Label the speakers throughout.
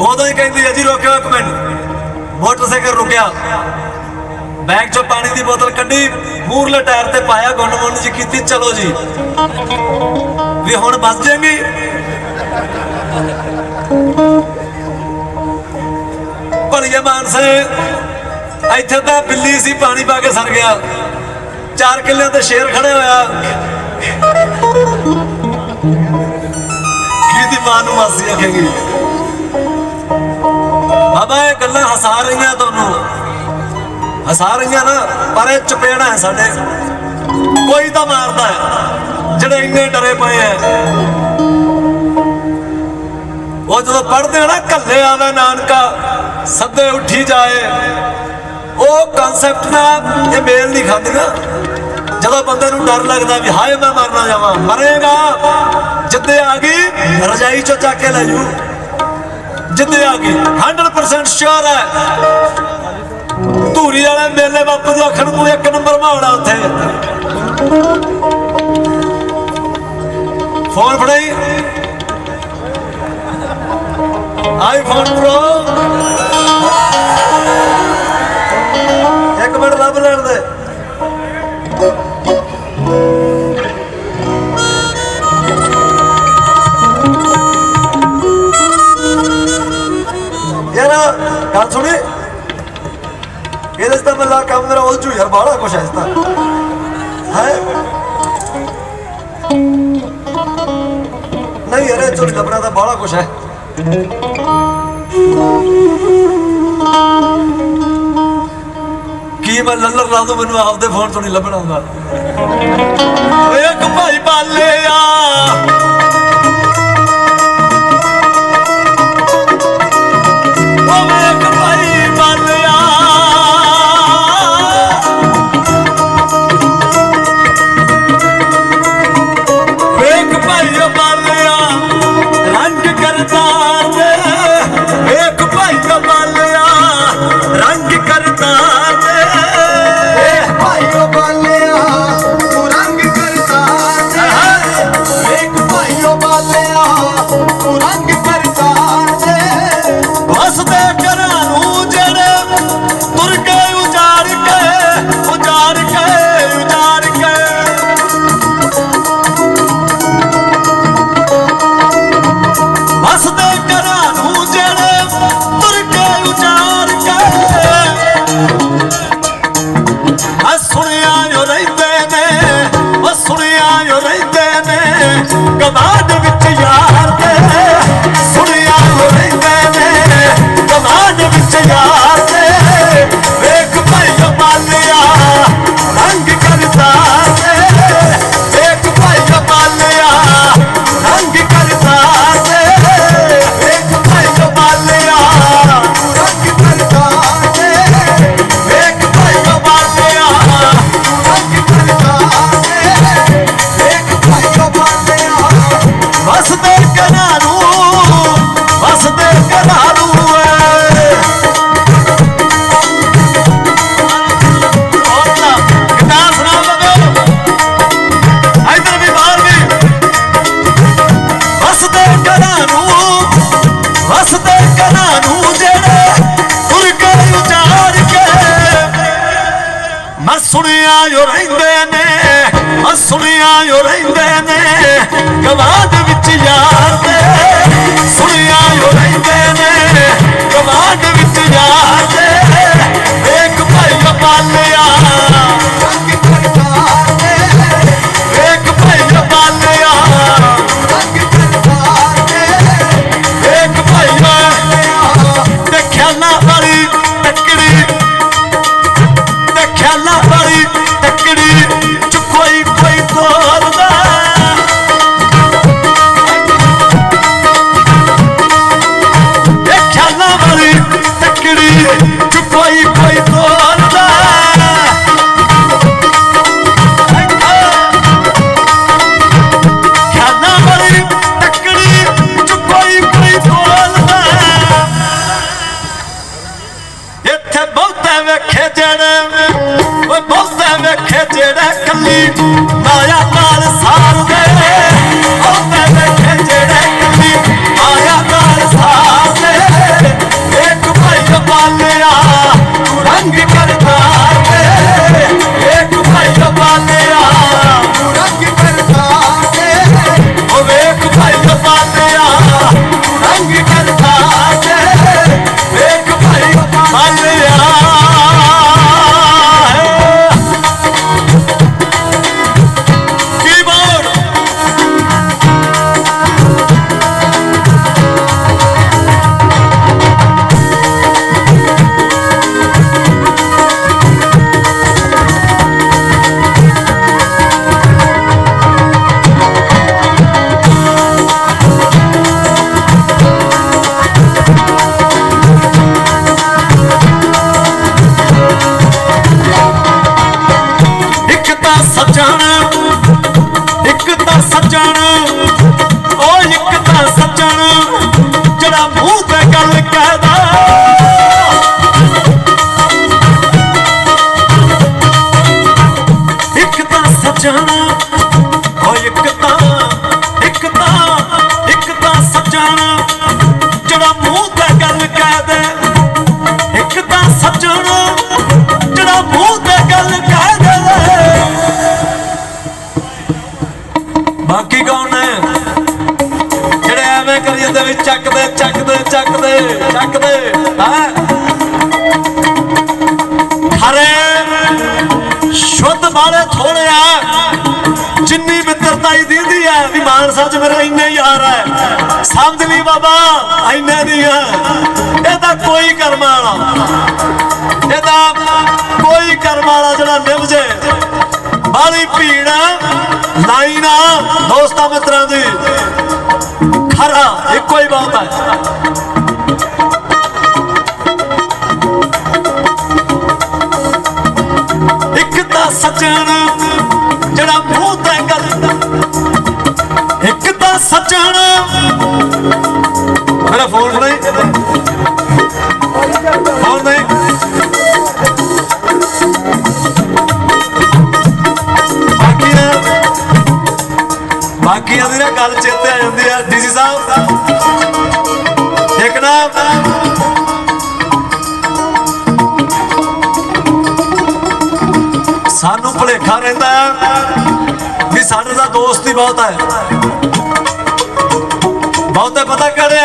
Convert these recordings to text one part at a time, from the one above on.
Speaker 1: ਉਦੋਂ ਹੀ ਕਹਿੰਦੀ ਹੈ ਜੀ, ਰੋਕਿਓ ਇੱਕ ਮਿੰਟ। ਮੋਟਰਸਾਈਕਲ ਰੁਕਿਆ। ਬੈਗ ਚੋਂ ਪਾਣੀ ਦੀ ਬੋਤਲ ਕੱਢੀ, ਮੂਰਲੇ ਟਾਇਰ ਤੇ ਪਾਇਆ ਗੁੰਨ ਜੀ ਕੀਤੀ, ਚਲੋ ਜੀ। ਵੀ ਹੁਣ ਬਸ ਜਾਏਗੀ? ਭਲੀਏ ਮਾਨਸੇ, ਇੱਥੇ ਤਾਂ ਬਿੱਲੀ ਸੀ, ਪਾਣੀ ਪਾ ਕੇ ਸਰ ਗਿਆ। ਚਾਰ ਕਿੱਲਿਆਂ ਤੇ ਸ਼ੇਰ ਖੜੇ ਹੋਇਆ। ਕਿਹਦੀ ਮਾਂ ਨੂੰ ਮਾਸੀ ਆਖੇਗੀ? ਬਾਬਾ, ਇਹ ਗੱਲਾਂ ਹਸਾ ਰਹੀਆਂ ਤੁਹਾਨੂੰ। ਹਸਾ ਰਹੀਆਂ ਨਾ, ਪਰ ਇਹ ਚਪੇੜਾ ਹੈ ਸਾਡੇ। ਕੋਈ ਤਾਂ ਮਾਰਦਾ ਹੈ, ਜਿਹੜੇ ਇੰਨੇ ਡਰੇ ਪਏ ਐ ਉਹ ਜਦੋਂ ਪੜਦੇ ਆ ਨਾ ਕੱਲੇ ਆਵੇ ਨਾਨਕਾ, ਸੱਦੇ ਉੱਠੀ ਜਾਏ। ਉਹ ਕਨਸੈਪਟ ਨਾਲ ਇਹ ਮੇਲ ਨਹੀਂ ਖਾਂਦੀਆਂ ਜਦੋਂ ਬੰਦੇ ਨੂੰ ਡਰ ਲੱਗਦਾ ਵੀ ਹਾਏ ਮੈਂ ਮਰਨਾ ਜਾਵਾਂ, ਮਰੇਗਾ, ਜਿੱਦੇ ਆ ਗਈ, ਰਜਾਈ ਚੋਂ ਚੱਕ ਕੇ ਲੈ ਜੂ। ਜਿੱਦੇ ਆ ਗਈ 100% ਸ਼ੋਰ ਹੈ। ਧੂਰੀ ਵਾਲੇ ਮੇਲੇ ਬਾਪੂ ਦੇ ਅੱਖਣ ਨੂੰ ਇੱਕ ਨੰਬਰ ਮਾਉਣਾ ਉੱਥੇ। ਫੋਨ ਫੜਾਈ। ਆਈਫੋਨ ਪ੍ਰੋ ਇੱਕ ਮਿੰਟ ਲੱਭ ਲੈਣ ਦੇ। ਮੇਰਾ ਯਾਰ, ਬਾਹਲਾ ਕੁਛ ਹੈ ਇਸ ਤਾਂ ਹੈ? ਨਹੀਂ ਯਾਰ, ਇਹ ਚੋਂ ਲੱਭਣਾ ਤਾਂ ਬਾਹਲਾ ਕੁਛ ਹੈ। ਕੀ ਮੈਂ ਲੱਲਰ ਲਾ ਦੂੰ, ਮੈਨੂੰ ਆਪਦੇ ਫੋਨ ਤੋਂ ਨਹੀਂ ਲੱਭਣਾ ਹੁੰਦਾ। ਓਏ ਇੱਕ ਭਾਈ ਬਾਲੇ ਆ ਸੁਣਿਆ ਜੋ ਰਹਿੰਦੇ ਨੇ ਮੈਂ ਸੁਣਿਆ ਜੋ ਰਹਿੰਦੇ ਨੇ ਗਵਾਦ ਵਿੱਚ ਯਾਰ ਦੇ ਸੁਣਿਆ ਜੋ ਰਹਿੰਦੇ ਨੇ ਗਵਾਦ ਵਿੱਚ
Speaker 2: ਤਾਂ
Speaker 1: ਚੱਕਦੇ ਚੱਕਦੇ ਚੱਕਦੇ ਚੱਕਦੇ, ਹੈ? ਖਰੇ ਸ਼ੁੱਧ ਵਾਲੇ ਥੋੜੇ ਆ। ਜਿੰਨੀ ਮਿੱਤਰਤਾ ਹੀ ਦੀਦੀ ਹੈ ਵੀ ਮਾਨਸਾ ਚ ਮੇਰੇ ਇੰਨੇ ਯਾਰ ਹੈ ਸਮਝ ਲਈ ਬਾਬਾ, ਇੰਨਾ ਨਹੀਂ ਹੈ ਇਹ ਕੋਈ ਕਰਮ ਵਾਲਾ ਇਹਦਾ ਕੋਈ ਕਰਮ ਵਾਲਾ ਜਿਹੜਾ ਨਿਭ ਜੇ। ਬਾਲੀ ਭੀੜ ਬਾਕੀਆਂ ਦੀ ਨਾ ਗੱਲ ਚੇਤੇ ਆ ਜਾਂਦੀ ਆ, ਡੀਸੀ ਸਾਹਿਬ। ਇੱਕ ਨਾ ਸਾਨੂੰ ਭੁਲੇਖਾ ਰਹਿੰਦਾ ਵੀ ਸਾਡੇ ਦਾ ਦੋਸਤ ਹੀ ਬਹੁਤ ਹੈ ਬਹੁਤੇ ਪਤਾ ਕਿਹੜੇ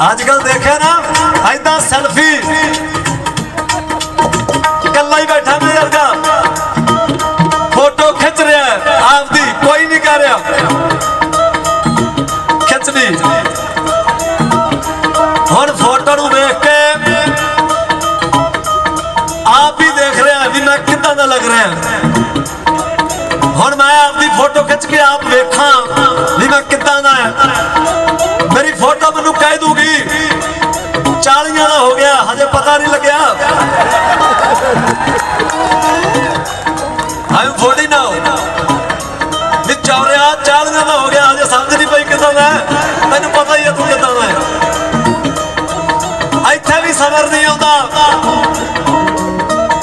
Speaker 1: ਅੱਜ ਕੱਲ ਦੇਖਿਆ ਨਾ ਐਦਾਂ ਸੈਲਫੀ ਇਕੱਲਾ ਹੀ ਬੈਠਾ ਮੇਰੇ ਵਰਗਾ। ਫੋਟੋ ਖਿੱਚ ਰਿਹਾ ਹੈ, ਆਪਦੀ ਕੋਈ ਨਹੀਂ ਕਰ ਰਿਹਾ। ਖਿੱਚ ਹੁਣ ਫੋਟੋ ਨੂੰ ਵੇਖ ਕੇ ਆਪ ਹੀ ਦੇਖ ਰਿਹਾ ਵੀ ਮੈਂ ਕਿੱਦਾਂ ਦਾ ਲੱਗ ਰਿਹਾ। ਹੁਣ ਮੈਂ ਆਪਦੀ ਫੋਟੋ ਖਿੱਚ ਕੇ ਆਪ ਵੇਖਾਂ ਵੀ ਮੈਂ ਕਿੱਦਾਂ ਦਾ ਹੈ। 40 ਦਾ ਹੋ ਗਿਆ, ਹਜੇ ਪਤਾ ਨਹੀਂ ਲੱਗਿਆ। ਆਈ 40 ਨਾਓ ਵੀ ਚੌਰਿਆ 40 ਦਾ ਹੋ ਗਿਆ, ਹਜੇ ਸਮਝ ਨਹੀਂ ਪਈ ਕਿੱਦਾਂ ਦਾ ਹੈ। ਤੈਨੂੰ ਪਤਾ ਹੀ ਹੈ ਤੂੰ ਕਿੱਦਾਂ ਦਾ ਇੱਥੇ ਵੀ ਸਬਰ ਨਹੀਂ ਆਉਂਦਾ।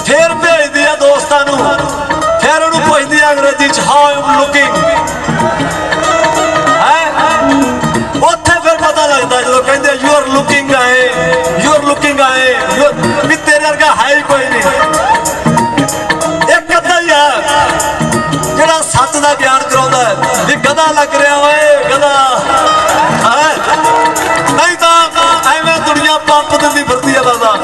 Speaker 1: ਫੇਰ ਭੇਜਦੀ ਆ ਦੋਸਤਾਂ ਨੂੰ। ਫੇਰ ਉਹਨੂੰ ਪੁੱਛਦੀ ਆ ਅੰਗਰੇਜ਼ੀ ਚ ਹਾਊ ਆਮ ਲੁਕਿੰਗ ਹੈ? ਉੱਥੇ ਫਿਰ ਪਤਾ ਲੱਗਦਾ ਜਦੋਂ ਕਹਿੰਦੇ ਯੂ ਆਰ ਕੋਈ ਨਹੀਂ ਇੱਕ ਅੱਧਾ ਹੀ ਆ। ਜਿਹੜਾ ਸੱਚ ਦਾ ਬਿਆਨ ਕਰਾਉਂਦਾ ਹੈ, ਵੀ ਗਦਾ ਲੱਗ ਰਿਹਾ ਓਏ ਗਦਾ ਹੈ? ਨਹੀਂ ਤਾਂ ਐਵੇਂ ਦੁਨੀਆ ਪੰਪ ਦਿੰਦੀ ਫਿਰਦੀ ਆ ਬਾਬਾ।